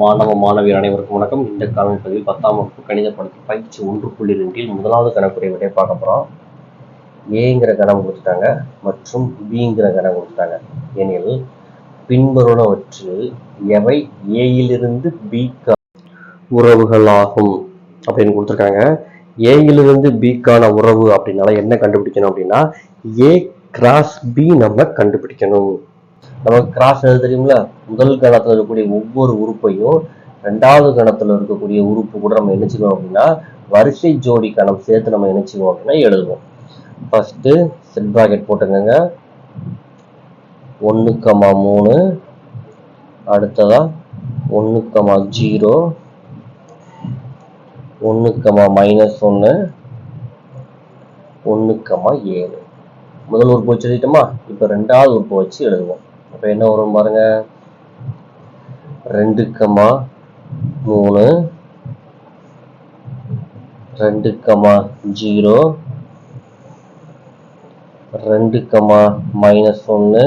மாணவ மாணவியர் அனைவருக்கும் வணக்கம். இந்த காலம் பதிவில் பத்தாம் வகுப்பு கணித படத்தில் பயிற்சி ஒன்று புள்ளி ரெண்டில் முதலாவது கணக்குடைய விடைய பார்க்க போகிறோம் ஏங்கிற கணம் கொடுத்துட்டாங்க மற்றும் பிங்கிற கணம் கொடுத்துட்டாங்க. எனில் பின்வருவனவற்றில் எவை ஏயிலிருந்து பிக்கு உறவுகளாகும் அப்படின்னு கொடுத்துருக்காங்க. ஏயிலிருந்து பிக்கான உறவு அப்படின்னால என்ன கண்டுபிடிக்கணும் அப்படின்னா ஏ கிராஸ் பி நம்ம கண்டுபிடிக்கணும். நமக்கு கிராஸ் எழுத தெரியுங்களா முதல் கணத்துல இருக்கக்கூடிய ஒவ்வொரு உறுப்பையும் ரெண்டாவது கணத்துல இருக்கக்கூடிய உறுப்பு கூட நம்ம நினைச்சுக்கணும் அப்படின்னா வரிசை ஜோடி கணம் சேர்த்து நம்ம நினைச்சுக்கணும் அப்படின்னா எழுதுவோம். ஃபர்ஸ்ட் செட் ப்ராக்கெட் போட்டுக்கோங்க. ஒன்று கமா மூணு. அடுத்ததா ஒன்று கமா ஜீரோ. ஒன்று கமா மைனஸ் ஒன்று ஒன்று கமா ஏழு. முதல் உறுப்பு வச்சு எழுதிட்டோமா? இப்போ ரெண்டாவது உறுப்பு வச்சு எழுதுவோம். அப்போ என்ன வரும் பாருங்க? ரெண்டு கமா மூணு ரெண்டு கமா ஜீரோ ரெண்டு கமா மைனஸ் ஒன்று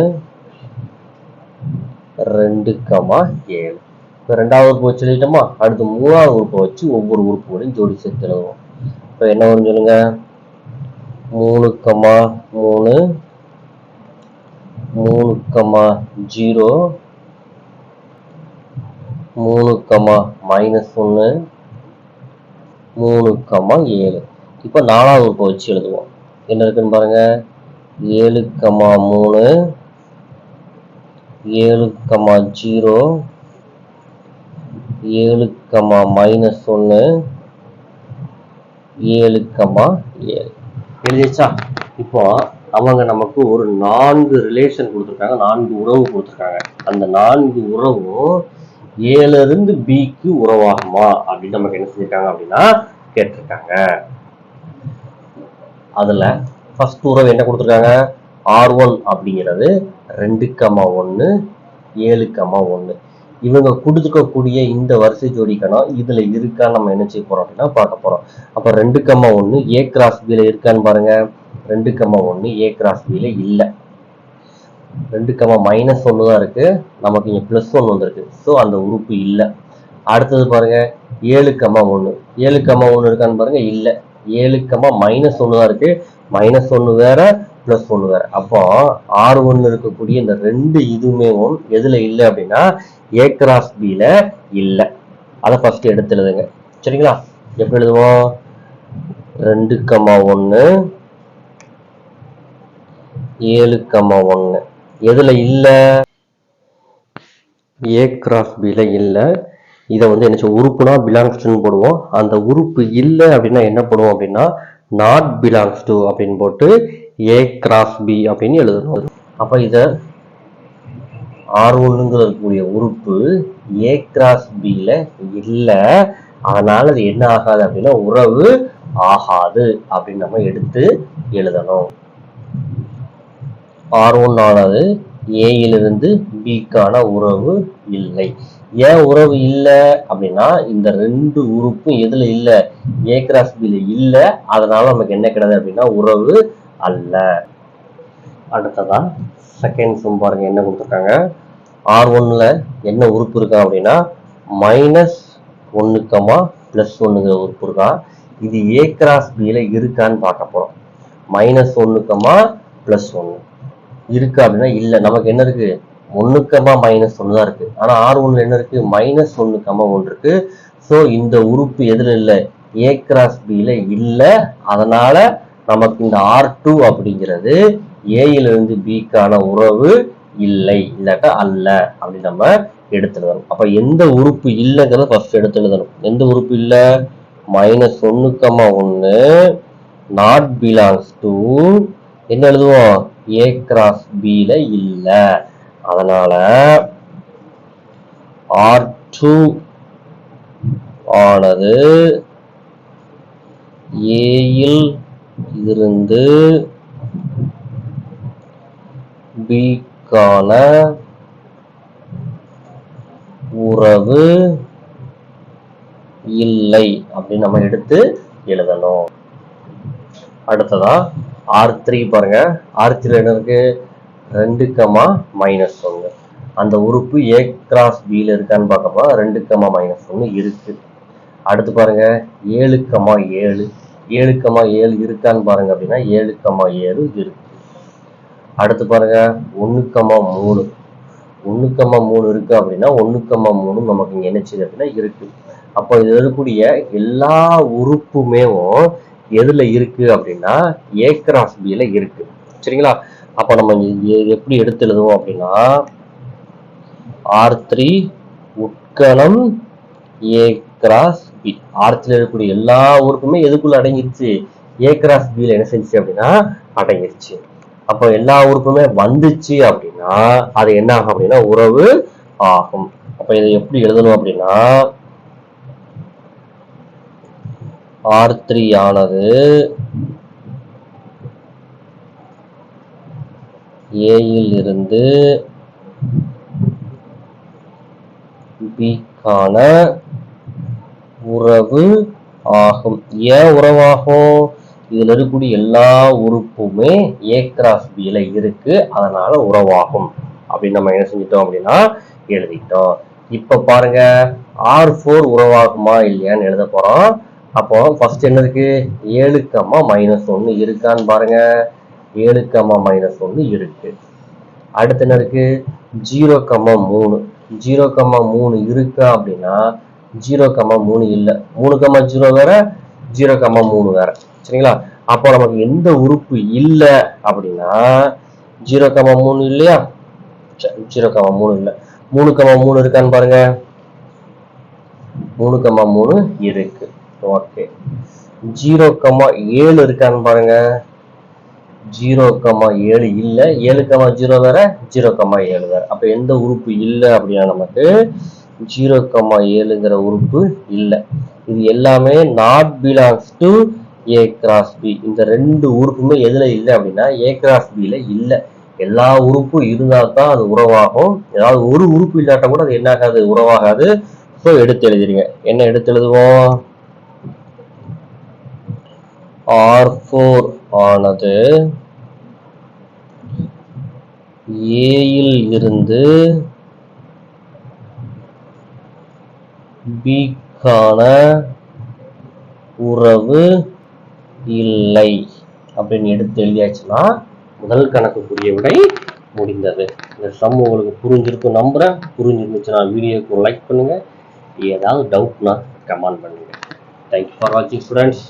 ரெண்டு கமா ஏழு. இப்போ ரெண்டாவது உறுப்பு வச்சு எழுதிட்டோமா? அடுத்து மூணாவது உறுப்பை வச்சு ஒவ்வொரு உறுப்புகளையும் ஜோடி சேர்த்து எழுதுவோம். இப்போ என்ன வரும் சொல்லுங்க? மூணு கமா மூணு மூணு கமா ஜீரோ. மூணு கமா மைனஸ் ஒன்று மூணு கமா ஏழு. இப்போ நாலாவது உறுப்பை வச்சு எழுதுவோம். என்ன இருக்குன்னு பாருங்க? ஏழு கமா மூணு. ஏழு கமா ஜீரோ. ஏழு கமா மைனஸ் ஒன்று ஏழு கமா ஏழு. எழுதிச்சா இப்போ அவங்க நமக்கு ஒரு நான்கு ரிலேஷன் கொடுத்துருக்காங்க நான்கு உறவு கொடுத்துருக்காங்க. அந்த நான்கு உறவும் ஏலருந்து பிக்கு உறவாகுமா? அப்படின்னு நமக்கு என்ன செஞ்சிருக்காங்க அப்படின்னா கேட்டிருக்காங்க. அதுல ஃபர்ஸ்ட் உறவு என்ன கொடுத்துருக்காங்க? ஆர் ஒன் அப்படிங்கிறது ரெண்டு கமா ஒன்று ஏழு கமா ஒன்று இவங்க கொடுத்துக்கக்கூடிய இந்த வரிசை ஜோடிக்கணும் இதுல இருக்கா நம்ம என்ன செய்ய போறோம் அப்படின்னா பார்க்க போறோம். அப்ப ரெண்டு கமா ஒன்று ஏ கிராஸ் பில இருக்கான்னு பாருங்க. ரெண்டு கம்மா ஒன்று ஏ கிராஸ் பியில் இல்லை. ரெண்டு கம்மா மைனஸ் ஒன்று தான் இருக்குது நமக்கு இங்கே ப்ளஸ் ஒன்று வந்திருக்கு. ஸோ அந்த உறுப்பு இல்லை. அடுத்தது பாருங்க ஏழு கம்மா ஒன்று ஏழு கம்மா ஒன்று இருக்கான்னு பாருங்கள் இல்லை. ஏழு கம்மா மைனஸ் ஒன்று தான் இருக்குது மைனஸ் ஒன்று வேற ப்ளஸ் ஒன்று வேற. அப்போ ஆறு ஒன்று இருக்கக்கூடிய இந்த ரெண்டு இதுவுமே எதில் இல்லை அப்படின்னா ஏ கிராஸ் பியில் இல்லை. அதை ஃபஸ்ட்டு எடுத்து எழுதுங்க. சரிங்களா? எப்படி எழுதுவோம்? ரெண்டு கம்மா ஒன்று ஏழு கமா ஒன்று எதுல இல்லை? ஏ கிராஸ் பில இல்லை. இதை வந்து என்ன உறுப்புனா பிலாங்ஸ் டுன்னு போடுவோம். அந்த உறுப்பு இல்லை அப்படின்னா என்ன போடுவோம் அப்படின்னா நாட் பிலாங்ஸ் டு அப்படின்னு போட்டு ஏ கிராஸ் பி அப்படின்னு எழுதணும். அப்போ இதை ஆர் ஒன்றுங்கிற உறுப்பு ஏ கிராஸ் பில இல்லை. அதனால அது என்ன ஆகாது அப்படின்னா உறவு ஆகாது அப்படின்னு நம்ம எடுத்து எழுதணும். ஆர் ஒன் ஆனது ஏயிலிருந்து பிக்கான உறவு இல்லை. ஏன் உறவு இல்லை அப்படின்னா இந்த ரெண்டு உறுப்பும் எதுல இல்லை? ஏ கிராஸ் பில இல்லை. அதனால நமக்கு என்ன கிடையாது அப்படின்னா உறவு அல்ல. அடுத்ததா செகண்ட் சம் பாருங்க என்ன கொடுத்துருக்காங்க? ஆர் ஒன்ல என்ன உறுப்பு இருக்கா அப்படின்னா மைனஸ் ஒன்றுக்கமா ப்ளஸ் ஒன்றுங்கிற உறுப்பு இருக்கா? இது ஏ கிராஸ் பியில் இருக்கான்னு பார்க்க போகிறோம் மைனஸ் ஒன்றுக்கமா ப்ளஸ் ஒன்று இருக்கு அப்படின்னா இல்லை. நமக்கு என்ன இருக்கு? ஒன்றுக்கமா மைனஸ் ஒன்று தான் இருக்கு. ஆனால் ஆர் ஒன்றில் என்ன இருக்கு? மைனஸ் ஒன்றுக்கமா ஒன்று இருக்கு. ஸோ இந்த உறுப்பு எதில் இல்லை? ஏ கிராஸ் பியில் இல்லை. அதனால நமக்கு இந்த ஆர் டூ அப்படிங்கிறது ஏயிலிருந்து பிக்கான உறவு இல்லை. இல்லாட்டா அல்ல. அப்படின்னு நம்ம எடுத்து எழுதணும் அப்ப எந்த உறுப்பு இல்லைங்கிறத ஃபர்ஸ்ட் எடுத்து எழுதணும். எந்த உறுப்பு இல்லை? மைனஸ் ஒன்னுக்கமா ஒன்று நாட் பிலாங்ஸ் டு என்ன எழுதுவோம்? ஏ கிராஸ் பில இல்லை. அதனால ஆர் டூ ஆனது ஏயில் இருந்து பிக்கான உறவு இல்லை அப்படின்னு நம்ம எடுத்து எழுதணும். அடுத்ததா ஆர் த்ரீ பாருங்க. ஆர் த்ரீ என்ன இருக்கு? ரெண்டு கமா மைனஸ் ஒன்று அந்த உறுப்பு ஏ கிராஸ் பியில் இருக்கான்னு பார்க்கப்போ ரெண்டு கமா மைனஸ் ஒன்று இருக்கு. அடுத்து பாருங்க. ஏழு கமா ஏழு. ஏழு கமா ஏழு இருக்கான்னு பாருங்க அப்படின்னா ஏழு கமா ஏழு இருக்கு. அடுத்து பாருங்க. ஒன்று கமா மூணு. ஒன்று கமா மூணு இருக்கு அப்படின்னா ஒன்று கமா மூணு நமக்கு இங்க என்ன அப்படின்னா இருக்கு. அப்போ இது இருக்கக்கூடிய எல்லா உறுப்புமேவும் எதுல இருக்கு அப்படின்னா ஏ கிராஸ் பில இருக்கு. சரிங்களா? அப்போ நம்ம எ- எப்படி எடுத்து எழுதுவோம் அப்படின்னா ஆர் த்ரீ உட்கலம் ஏ கிராஸ் பி ஆர்த்தில் இருக்கக்கூடிய எல்லா ஊருக்குமே எதுக்குள்ள அடங்கிருச்சு? ஏ கிராஸ் பியில் என்ன செஞ்சுச்சு அப்படின்னா அடங்கிருச்சு. அப்போ எல்லா ஊருக்குமே வந்துச்சு அப்படின்னா அது என்ன ஆகும் அப்படின்னா உறவு ஆகும். அப்போ இதை எப்படி எழுதணும் அப்படின்னா ஆர் த்ரீ ஆனது ஏயில் இருந்து பிக்கான உறவு ஆகும். ஏன் உறவாகும்? இதுல இருக்கக்கூடிய எல்லா உறுப்புமே ஏ கிராஸ் பில இருக்கு. அதனால உறவாகும். அப்படின்னு நம்ம என்ன செஞ்சிட்டோம் அப்படின்னா எழுதிட்டோம். இப்ப பாருங்க ஆர் ஃபோர் உறவாகுமா இல்லையான்னு எழுத போறோம். அப்போ ஃபர்ஸ்ட் என்ன இருக்கு ஏழு கம்மா மைனஸ் ஒன்று இருக்கான்னு பாருங்க. ஏழு கம்மா மைனஸ் ஒன்று இருக்கு. அடுத்து என்ன இருக்கு ஜீரோ கம்மா மூணு. ஜீரோ கம்மா மூணு இருக்கா அப்படின்னா ஜீரோ கம்மா மூணு இல்லை. மூணு கம்மா ஜீரோ வேற ஜீரோ கம்மா மூணு வேற. சரிங்களா? அப்போ நமக்கு எந்த உறுப்பு இல்லை அப்படின்னா ஜீரோ கம்மா மூணு இல்லையா? ஜீரோ கம்மா மூணு இல்லை. மூணு கம்மா மூணு இருக்கான்னு பாருங்க. மூணு கம்மா மூணு இருக்கு. ஓகே ஜீரோ கம்மா ஏழு இருக்கான்னு பாருங்க. ஜீரோ கம்மா ஏழு இல்ல. ஏழு கம்மா ஜீரோ வேற ஜீரோ கம்மா ஏழு வேற. அப்போ எந்த உறுப்பு இல்லை அப்படின்னா நமக்கு ஜீரோ கம்மா ஏழுங்கிற உறுப்பு இல்ல. இது எல்லாமே not belongs to A cross B இந்த ரெண்டு உறுப்புமே எதுல இல்லை அப்படின்னா ஏ கிராஸ் பில இல்ல. எல்லா உறுப்பும் இருந்தால் தான் அது உறவாகும். ஏதாவது ஒரு உறுப்பு இல்லாட்டா கூட அது என்ன ஆகாது உறவாகாது. ஸோ எடுத்து எழுதிடுங்க என்ன எடுத்து எழுதுவோம்? ஆர் ஃபோர் ஆனது ஏயில் இருந்து பிக்கான உறவு இல்லை அப்படின்னு எடுத்து எழுதியாச்சுன்னா முதல் கணக்குக்குரிய விடை முடிந்தது. இந்த சம் உங்களுக்கு புரிஞ்சிருக்கும் நம்புறேன். புரிஞ்சிருந்துச்சுன்னா வீடியோக்கு லைக் பண்ணுங்க. ஏதாவது டவுட்னா கமெண்ட் பண்ணுங்க. தேங்க்யூ ஃபார் வாட்சிங் ஸ்டூடெண்ட்ஸ்